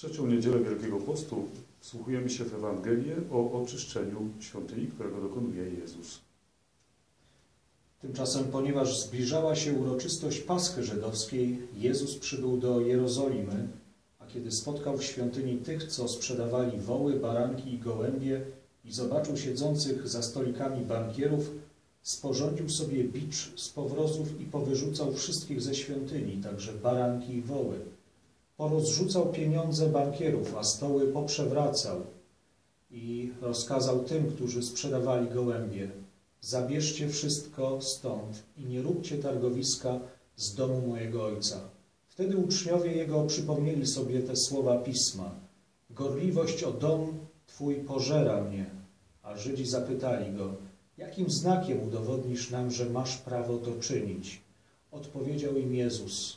trzecią niedzielę Wielkiego Postu wsłuchujemy się w Ewangelię o oczyszczeniu świątyni, którego dokonuje Jezus. Tymczasem, ponieważ zbliżała się uroczystość Paschy Żydowskiej, Jezus przybył do Jerozolimy, a kiedy spotkał w świątyni tych, co sprzedawali woły, baranki i gołębie i zobaczył siedzących za stolikami bankierów, sporządził sobie bicz z powrozów i powyrzucał wszystkich ze świątyni, także baranki i woły. Porozrzucał pieniądze bankierów, a stoły poprzewracał i rozkazał tym, którzy sprzedawali gołębie, zabierzcie wszystko stąd i nie róbcie targowiska z domu mojego ojca. Wtedy uczniowie jego przypomnieli sobie te słowa pisma. Gorliwość o dom twój pożera mnie. A Żydzi zapytali go, jakim znakiem udowodnisz nam, że masz prawo to czynić? Odpowiedział im Jezus,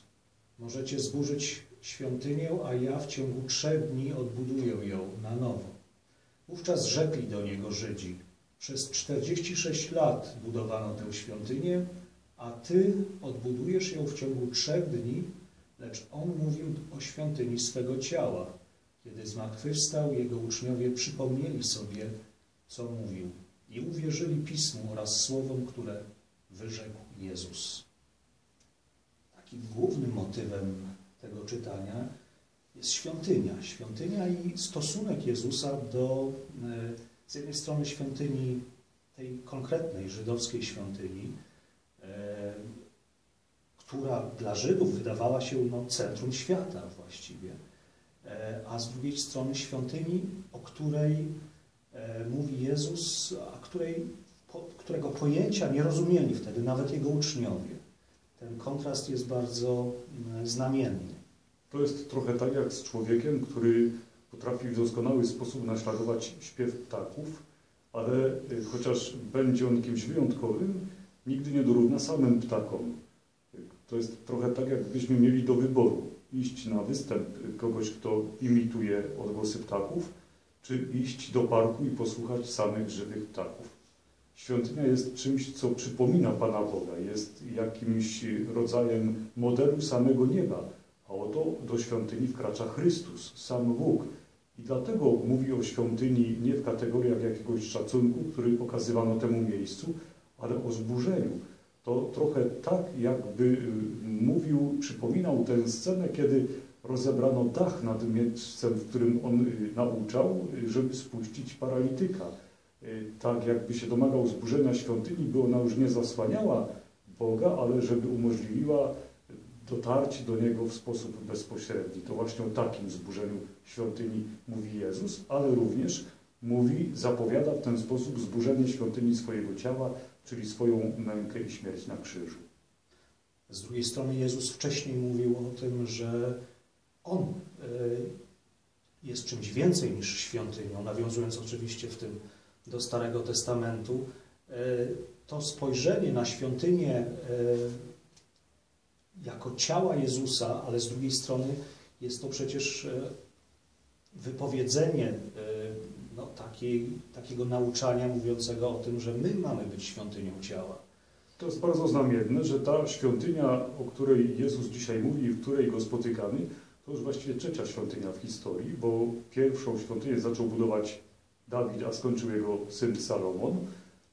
możecie zburzyć świątynię, a ja w ciągu trzech dni odbuduję ją na nowo. Wówczas rzekli do niego Żydzi, przez 46 lat budowano tę świątynię, a ty odbudujesz ją w ciągu trzech dni, lecz on mówił o świątyni swego ciała. Kiedy zmartwychwstał, jego uczniowie przypomnieli sobie, co mówił i uwierzyli Pismu oraz słowom, które wyrzekł Jezus. Takim głównym motywem tego czytania jest świątynia. Świątynia i stosunek Jezusa do e, z jednej strony świątyni, tej konkretnej żydowskiej świątyni, e, która dla Żydów wydawała się no, centrum świata właściwie, e, a z drugiej strony świątyni, o której mówi Jezus, a której, którego pojęcia nie rozumieli wtedy nawet jego uczniowie. Ten kontrast jest bardzo znamienny. To jest trochę tak jak z człowiekiem, który potrafi w doskonały sposób naśladować śpiew ptaków, ale y, chociaż będzie on kimś wyjątkowym, nigdy nie dorówna samym ptakom. To jest trochę tak, jakbyśmy mieli do wyboru iść na występ kogoś, kto imituje odgłosy ptaków, czy iść do parku i posłuchać samych żywych ptaków. Świątynia jest czymś, co przypomina Pana Boga, jest jakimś rodzajem modelu samego nieba, do świątyni wkracza Chrystus, sam Bóg, i dlatego mówi o świątyni nie w kategoriach jakiegoś szacunku, który okazywano temu miejscu, ale o zburzeniu. To trochę tak, jakby y, mówił, przypominał tę scenę, kiedy rozebrano dach nad miejscem, w którym on y, nauczał, żeby spuścić paralityka. Y, tak jakby się domagał zburzenia świątyni, by ona już nie zasłaniała Boga, ale żeby umożliwiła dotarcie do Niego w sposób bezpośredni. To właśnie o takim zburzeniu świątyni mówi Jezus, ale również mówi, zapowiada w ten sposób zburzenie świątyni swojego ciała, czyli swoją mękę i śmierć na krzyżu. Z drugiej strony Jezus wcześniej mówił o tym, że On e, jest czymś więcej niż świątynią, nawiązując oczywiście w tym do Starego Testamentu. E, to spojrzenie na świątynię e, jako ciała Jezusa, ale z drugiej strony jest to przecież e, wypowiedzenie e, no, takiej, takiego nauczania mówiącego o tym, że my mamy być świątynią ciała. To jest bardzo znamienne, że ta świątynia, o której Jezus dzisiaj mówi i w której go spotykamy, to już właściwie trzecia świątynia w historii, bo pierwszą świątynię zaczął budować Dawid, a skończył jego syn Salomon.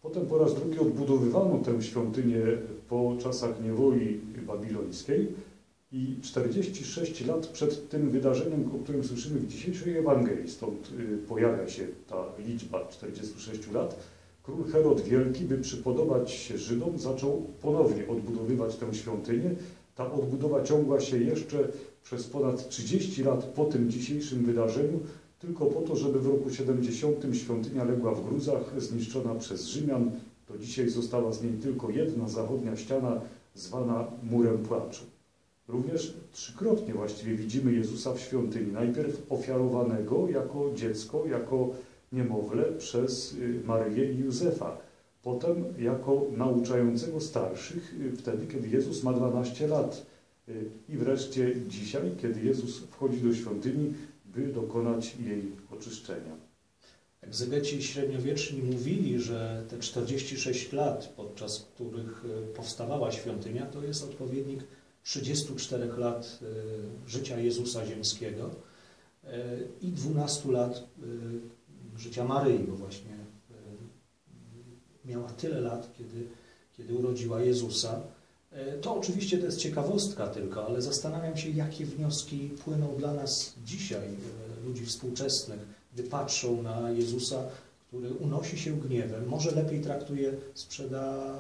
Potem po raz drugi odbudowywano tę świątynię po czasach niewoli babilońskiej i 46 lat przed tym wydarzeniem, o którym słyszymy w dzisiejszej Ewangelii, stąd y, pojawia się ta liczba 46 lat, król Herod Wielki, by przypodobać się Żydom, zaczął ponownie odbudowywać tę świątynię. Ta odbudowa ciągła się jeszcze przez ponad 30 lat po tym dzisiejszym wydarzeniu, tylko po to, żeby w roku 70 świątynia legła w gruzach, zniszczona przez Rzymian. Do dzisiaj została z niej tylko jedna zachodnia ściana, zwana Murem Płaczu. Również trzykrotnie właściwie widzimy Jezusa w świątyni. Najpierw ofiarowanego jako dziecko, jako niemowlę przez y, Maryję i Józefa. Potem jako nauczającego starszych, y, wtedy kiedy Jezus ma 12 lat. Y, I wreszcie dzisiaj, kiedy Jezus wchodzi do świątyni, by dokonać jej oczyszczenia. Egzegeci średniowieczni mówili, że te 46 lat, podczas których e, powstawała świątynia, to jest odpowiednik 34 lat e, życia Jezusa ziemskiego. e, i 12 lat życia Maryi, bo właśnie miała tyle lat, kiedy, kiedy urodziła Jezusa. To oczywiście to jest ciekawostka tylko, ale zastanawiam się, jakie wnioski płyną dla nas dzisiaj, ludzi współczesnych, gdy patrzą na Jezusa, który unosi się gniewem, może lepiej traktuje sprzeda,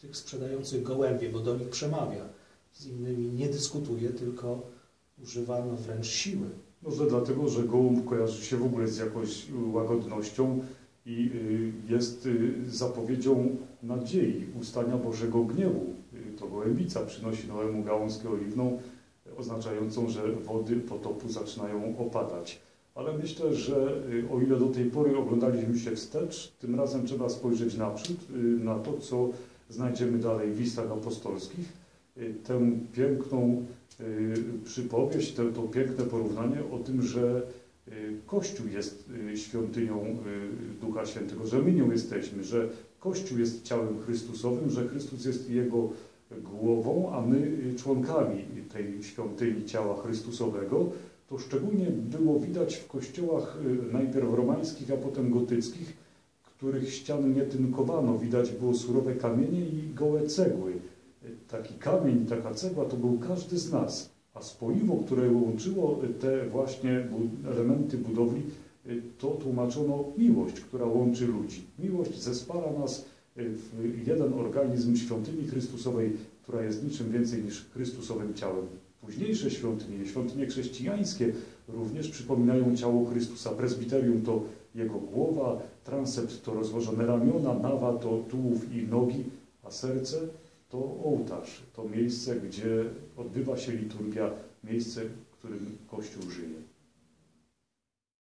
tych sprzedających gołębie, bo do nich przemawia. Z innymi nie dyskutuje, tylko używa no, wręcz siły. Może dlatego, że gołąb kojarzy się w ogóle z jakąś łagodnością i y, jest y, zapowiedzią nadziei, ustania Bożego gniewu. Y, to gołębica przynosi Noemu gałązkę oliwną, oznaczającą, że wody potopu zaczynają opadać. Ale myślę, że o ile do tej pory oglądaliśmy się wstecz, tym razem trzeba spojrzeć naprzód, na to, co znajdziemy dalej w listach apostolskich. Tę piękną przypowieść, to, to piękne porównanie o tym, że Kościół jest świątynią Ducha Świętego, że my nią jesteśmy, że Kościół jest ciałem Chrystusowym, że Chrystus jest Jego głową, a my członkami tej świątyni ciała Chrystusowego. To szczególnie było widać w kościołach najpierw romańskich, a potem gotyckich, których ścian nie tynkowano. Widać było surowe kamienie i gołe cegły taki kamień, taka cegła to był każdy z nas, a spoiwo, które łączyło te właśnie elementy budowli, to tłumaczono miłość, która łączy ludzi. Miłość zespala nas w jeden organizm świątyni Chrystusowej, która jest niczym więcej niż Chrystusowym ciałem. Późniejsze świątynie, świątynie chrześcijańskie również przypominają ciało Chrystusa. Prezbiterium to jego głowa, transept to rozłożone ramiona, nawa to tułów i nogi, a serce to ołtarz, to miejsce, gdzie odbywa się liturgia, miejsce, w którym Kościół żyje.